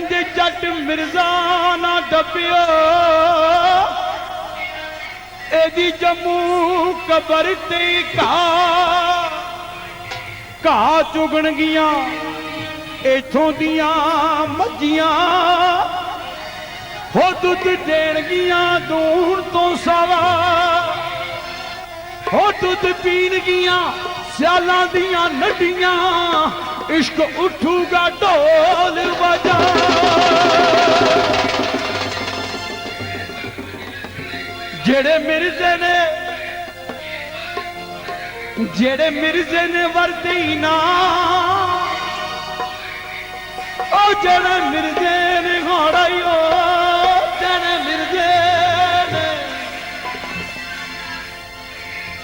ਕਹਿੰਦੇ, ਜੱਟ ਮਿਰਜ਼ਾ ਨਾ ਡੱਬਿਓ। ਇਹਦੀ ਜੰਮੂ ਕਬਰ ਤੇ ਘਾ ਘਾ ਚੁਗਣ ਗੀਆਂ ਇਥੋਂ ਦੀਆਂ ਮੱਝੀਆਂ। ਹੋ ਦੁੱਧ ਦੇਣਗੀਆਂ ਦੂਰ ਤੋਂ ਸਵਾ, ਹੋ ਦੁੱਧ ਪੀਣਗੀਆਂ ਸਿਆਲਾਂ ਦੀਆਂ ਨੱਡੀਆਂ, ਇਸ਼ਕ ਉਠੂਗਾ ਢੋਲ ਵਜਾ। ਜਿਹੜੇ ਮਿਰਜ਼ੇ ਨੇ, ਜਿਹੜੇ ਮਿਰਜ਼ੇ ਨੇ ਵਰਦੀ ਨਾ, ਉਹ ਜਿਹੜੇ ਮਿਰਜ਼ੇ ਨੇ ਹਾੜਾਈ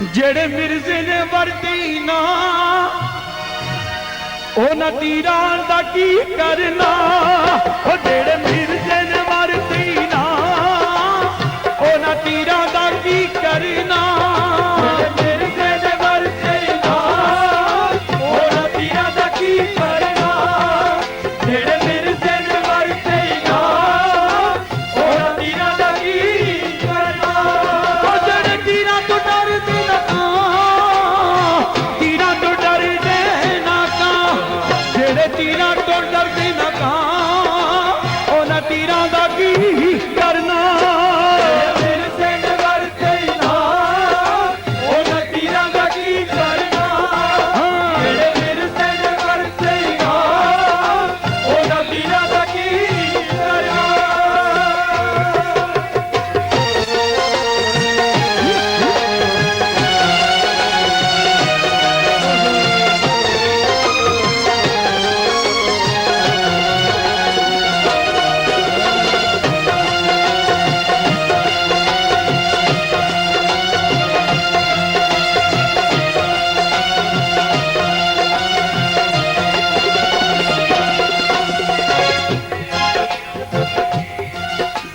ਜਿਹੜੇ ਮਿਰਜ਼ੇ ਨੇ ਵਰਤੀ ਨਾ ਉਹਨਾਂ ਤੀਰਾਂ ਦਾ ਕੀ ਕਰਨਾ? ਉਹ ਜਿਹੜੇ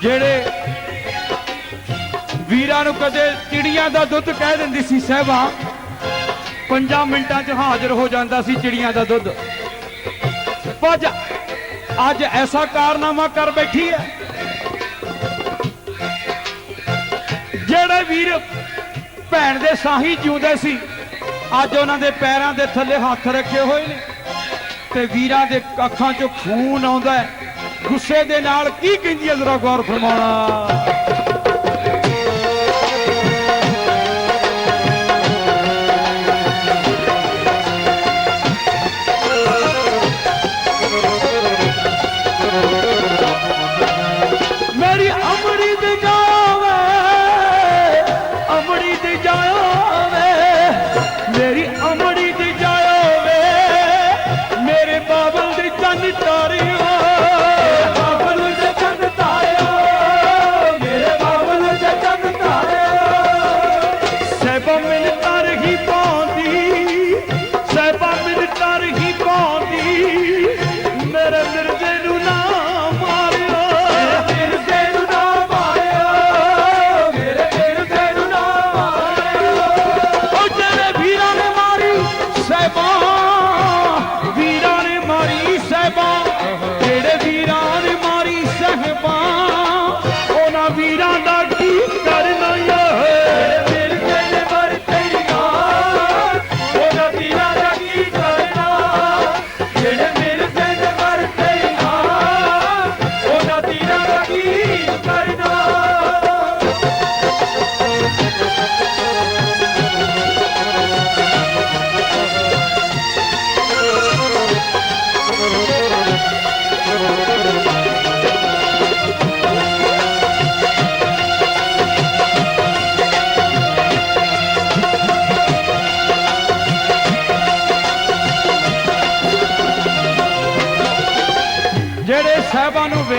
ਜਿਹੜੇ ਵੀਰਾਂ ਨੂੰ ਕਦੇ ਚਿੜੀਆਂ ਦਾ ਦੁੱਧ ਕਹਿ ਦਿੰਦੀ ਸੀ, ਸਹਿਬਾ, ਪੰਜਾਂ ਮਿੰਟਾਂ 'ਚ ਹਾਜ਼ਰ ਹੋ ਜਾਂਦਾ ਸੀ ਚਿੜੀਆਂ ਦਾ ਦੁੱਧ। ਪੱਜ ਅੱਜ ਐਸਾ ਕਾਰਨਾਮਾ ਕਰ ਬੈਠੀ ਹੈ ਜਿਹੜੇ ਵੀਰ ਭੈਣ ਦੇ ਸਾਹੀ ਜਿਉਂਦੇ ਸੀ, ਅੱਜ ਉਹਨਾਂ ਦੇ ਪੈਰਾਂ ਦੇ ਥੱਲੇ ਹੱਥ ਰੱਖੇ ਹੋਏ ਨੇ ਤੇ ਵੀਰਾਂ ਦੇ ਅੱਖਾਂ 'ਚੋਂ ਖੂਨ ਆਉਂਦਾ ਹੈ ਗੁੱਸੇ ਦੇ ਨਾਲ ਕੀ ਕਹਿੰਦੀ ਹੈ ਜ਼ਰਾ ਗੌਰ ਫਰਮਾਉਣਾ।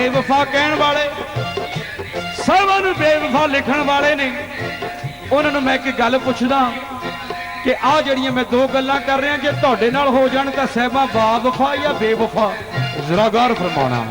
ਬੇਵਫਾ ਕਹਿਣ ਵਾਲੇ ਸਾਹਿਬਾਂ ਨੂੰ ਬੇਵਫਾ ਲਿਖਣ ਵਾਲੇ ਨੇ। ਉਹਨਾਂ ਨੂੰ ਮੈਂ ਇੱਕ ਗੱਲ ਪੁੱਛਦਾ ਕਿ ਆ ਜਿਹੜੀਆਂ ਮੈਂ ਦੋ ਗੱਲਾਂ ਕਰ ਰਿਹਾ, ਜੇ ਤੁਹਾਡੇ ਨਾਲ ਹੋ ਜਾਣ ਤਾਂ ਸਾਹਿਬਾਂ ਬਾਵਫਾ ਜਾਂ ਬੇਵਫਾ? ਜ਼ਰਾ ਗੌਰ ਫਰਮਾਉਣਾ।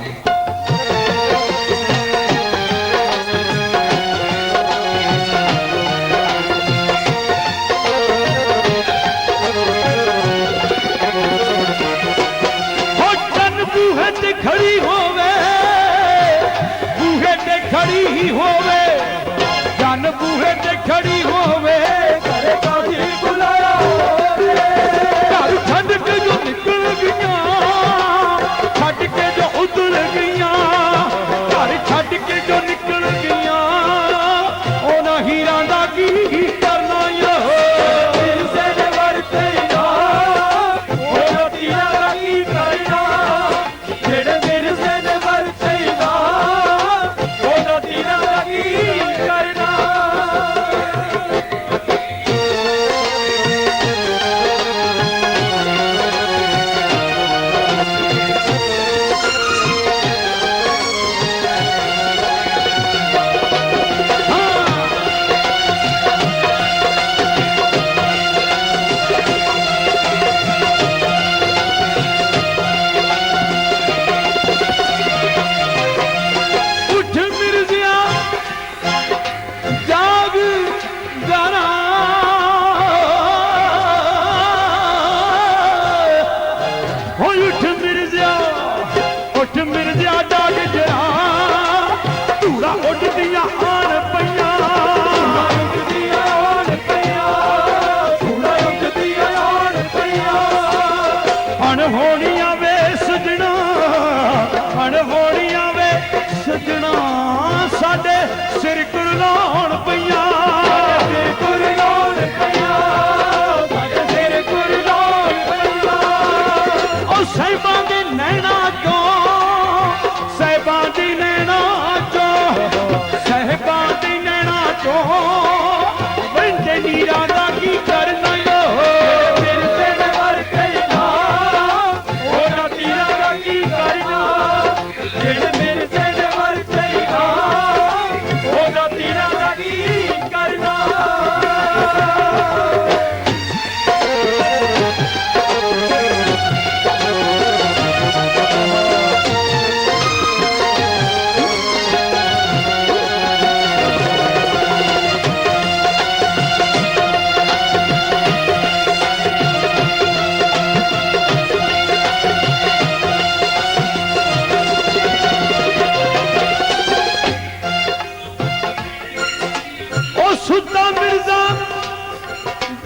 ਸੁੱਤਾ ਮਿਰਜ਼ਾ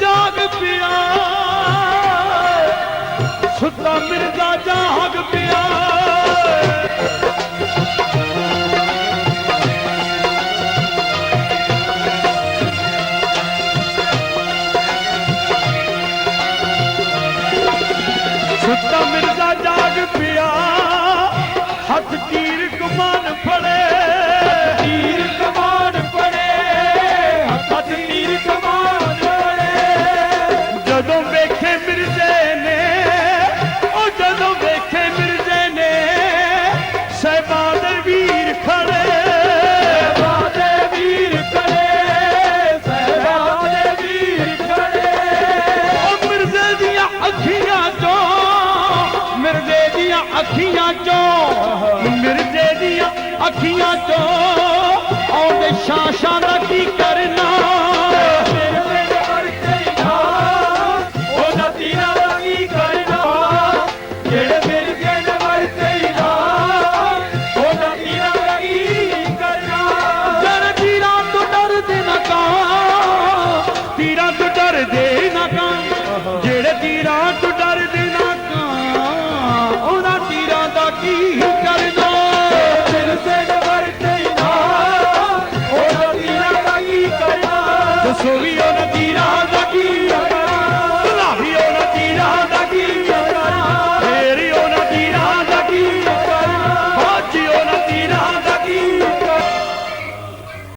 ਜਾਗ ਪਿਆ। ਸੁੱਤਾ ਮਿਰਜ਼ਾ ਜਾਗ ਪਿਆ। ਦੀਆਂ ਅੱਖੀਆਂ ਚੋਂ ਮਿਰਜ਼ੇ ਦੀਆਂ ਅੱਖੀਆਂ ਚੋਂ ਆਉਂਦੇ ਸ਼ਾਸ਼ਾਂ ਦਾ ਕੀ ਕਰਨਾ? subí